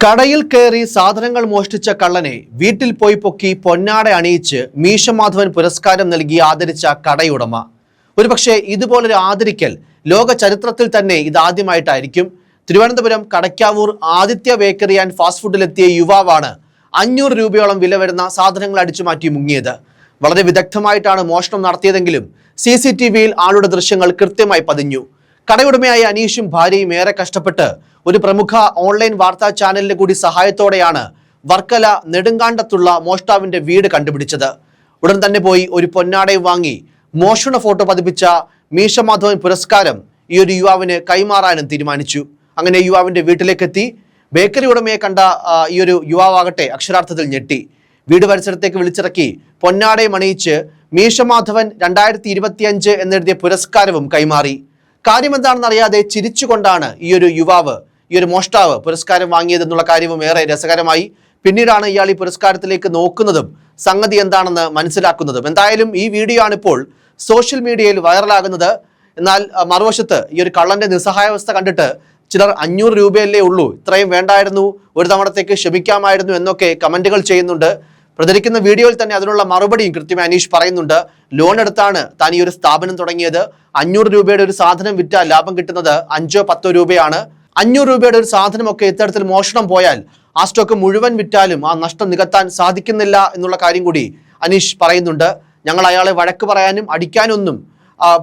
കടയിൽ കയറി സാധനങ്ങൾ മോഷ്ടിച്ച കള്ളനെ വീട്ടിൽ പോയി പൊക്കി പൊന്നാട അണിയിച്ച് മീശമാധവൻ പുരസ്കാരം നൽകി ആദരിച്ച കടയുടമ. ഒരുപക്ഷെ ഇതുപോലൊരു ആദരിക്കൽ ലോക ചരിത്രത്തിൽ തന്നെ ഇതാദ്യമായിട്ടായിരിക്കും. Thiruvananthapuram Kadakkavoor Aditya bakery and fast ഫുഡിലെത്തിയ യുവാവാണ് അഞ്ഞൂറ് രൂപയോളം വില വരുന്ന സാധനങ്ങൾ അടിച്ചു മാറ്റി മുങ്ങിയത്. വളരെ വിദഗ്ധമായിട്ടാണ് മോഷണം നടത്തിയതെങ്കിലും സി സി ടി വിയിൽ ആളുടെ ദൃശ്യങ്ങൾ കൃത്യമായി പതിഞ്ഞു. കടയുടമയായ അനീഷും ഭാര്യയും ഏറെ കഷ്ടപ്പെട്ട് ഒരു പ്രമുഖ ഓൺലൈൻ വാർത്താ ചാനലിന്റെ കൂടി സഹായത്തോടെയാണ് വർക്കല നെടുങ്കാണ്ടത്തുള്ള മോഷ്ടാവിന്റെ വീട് കണ്ടുപിടിച്ചത്. ഉടൻ തന്നെ പോയി ഒരു പൊന്നാടയും വാങ്ങി മോഷണ ഫോട്ടോ പതിപ്പിച്ച മീശമാധവൻ പുരസ്കാരം ഈ ഒരു യുവാവിന് കൈമാറാനും തീരുമാനിച്ചു. അങ്ങനെ യുവാവിന്റെ വീട്ടിലേക്കെത്തി ബേക്കറി ഉടമയെ കണ്ട ഈ ഒരു യുവാവാകട്ടെ അക്ഷരാർത്ഥത്തിൽ ഞെട്ടി. വീട് പരിസരത്തേക്ക് വിളിച്ചിറക്കി പൊന്നാടയും അണിയിച്ച് മീശമാധവൻ രണ്ടായിരത്തി ഇരുപത്തിയഞ്ച് എന്നെഴുതിയ പുരസ്കാരവും കൈമാറി. കാര്യമെന്താണെന്ന് അറിയാതെ ചിരിച്ചുകൊണ്ടാണ് ഈ ഒരു യുവാവ് ഈ ഒരു മോഷ്ടാവ് പുരസ്കാരം വാങ്ങിയതെന്നുള്ള കാര്യവും ഏറെ രസകരമായി. പിന്നീടാണ് ഇയാൾ ഈ പുരസ്കാരത്തിലേക്ക് നോക്കുന്നതും സംഗതി എന്താണെന്ന് മനസ്സിലാക്കുന്നതും. എന്തായാലും ഈ വീഡിയോ ആണ് ഇപ്പോൾ സോഷ്യൽ മീഡിയയിൽ വൈറലാകുന്നത്. എന്നാൽ മറുവശത്ത് ഈ ഒരു കള്ളന്റെ നിസ്സഹായാവസ്ഥ കണ്ടിട്ട് ചിലർ അഞ്ഞൂറ് രൂപയല്ലേ ഉള്ളൂ ഇത്രയും വേണ്ടായിരുന്നു ഒരു തവണത്തേക്ക് ക്ഷമിക്കാമായിരുന്നു എന്നൊക്കെ കമന്റുകൾ ചെയ്യുന്നുണ്ട്. പ്രചരിക്കുന്ന വീഡിയോയിൽ തന്നെ അതിനുള്ള മറുപടിയും കൃത്യമായി അനീഷ് പറയുന്നുണ്ട്. ലോൺ എടുത്താണ് താൻ ഈ ഒരു സ്ഥാപനം തുടങ്ങിയത്. അഞ്ഞൂറ് രൂപയുടെ ഒരു സാധനം വിറ്റാൽ ലാഭം കിട്ടുന്നത് അഞ്ചോ പത്തോ രൂപയാണ്. അഞ്ഞൂറ് രൂപയുടെ ഒരു സാധനമൊക്കെ ഇത്തരത്തിൽ മോഷണം പോയാൽ ആ സ്റ്റോക്ക് മുഴുവൻ വിറ്റാലും ആ നഷ്ടം നികത്താൻ സാധിക്കുന്നില്ല എന്നുള്ള കാര്യം കൂടി അനീഷ് പറയുന്നുണ്ട്. ഞങ്ങൾ അയാളെ വഴക്ക് പറയാനും അടിക്കാനൊന്നും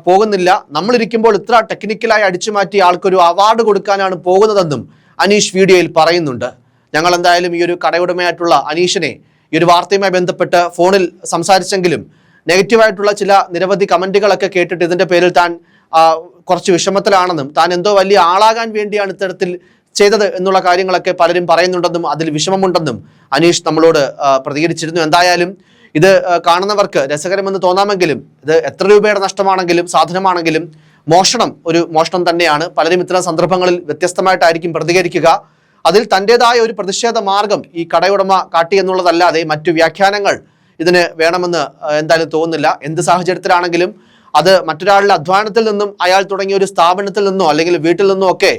പോകുന്നില്ല. നമ്മളിരിക്കുമ്പോൾ ഇത്ര ടെക്നിക്കലായി അടിച്ചു മാറ്റി ആൾക്കൊരു അവാർഡ് കൊടുക്കാനാണ് പോകുന്നതെന്നും അനീഷ് വീഡിയോയിൽ പറയുന്നുണ്ട്. ഞങ്ങൾ എന്തായാലും ഈ ഒരു കടയുടമയായിട്ടുള്ള അനീഷിനെ ഈ ഒരു വാർത്തയുമായി ബന്ധപ്പെട്ട് ഫോണിൽ സംസാരിച്ചെങ്കിലും നെഗറ്റീവായിട്ടുള്ള ചില നിരവധി കമന്റുകളൊക്കെ കേട്ടിട്ട് ഇതിന്റെ പേരിൽ താൻ കുറച്ച് വിഷമത്തിലാണെന്നും താൻ എന്തോ വലിയ ആളാകാൻ വേണ്ടിയാണ് ഇത്തരത്തിൽ ചെയ്തത് എന്നുള്ള കാര്യങ്ങളൊക്കെ പലരും പറയുന്നുണ്ടെന്നും അതിൽ വിഷമമുണ്ടെന്നും അനീഷ് നമ്മളോട് പ്രതികരിച്ചിരുന്നു. എന്തായാലും ഇത് കാണുന്നവർക്ക് രസകരമെന്ന് തോന്നാമെങ്കിലും ഇത് എത്ര രൂപയുടെ നഷ്ടമാണെങ്കിലും സാധനമാണെങ്കിലും മോഷണം ഒരു മോഷണം തന്നെയാണ്. പലരും ഇത്തരം സന്ദർഭങ്ങളിൽ വ്യത്യസ്തമായിട്ടായിരിക്കും പ്രതികരിക്കുക. അതിൽ തന്റെതായ ഒരു പ്രതിഷേധ മാർഗം ഈ കടയുടമ കാട്ടി എന്നുള്ളതല്ലാതെ മറ്റു വ്യാഖ്യാനങ്ങൾ ഇതിന് വേണമെന്ന് എന്തായാലും തോന്നുന്നില്ല. എന്ത് സാഹചര്യത്തിലാണെങ്കിലും അത് മറ്റൊരാളുടെ അധ്വാനത്തിൽ നിന്നും അയാൾ തുടങ്ങിയ ഒരു സ്ഥാപനത്തിൽ നിന്നോ അല്ലെങ്കിൽ വീട്ടിൽ നിന്നോ ഒക്കെ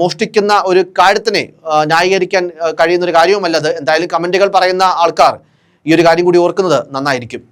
മോഷ്ടിക്കുന്ന ഒരു കാര്യത്തിനെ ന്യായീകരിക്കാൻ കഴിയുന്ന ഒരു കാര്യവുമല്ലത് എന്തായാലും കമന്റുകൾ പറയുന്ന ആൾക്കാർ ഈ ഒരു കാര്യം കൂടി ഓർക്കുന്നത് നന്നായിരിക്കും.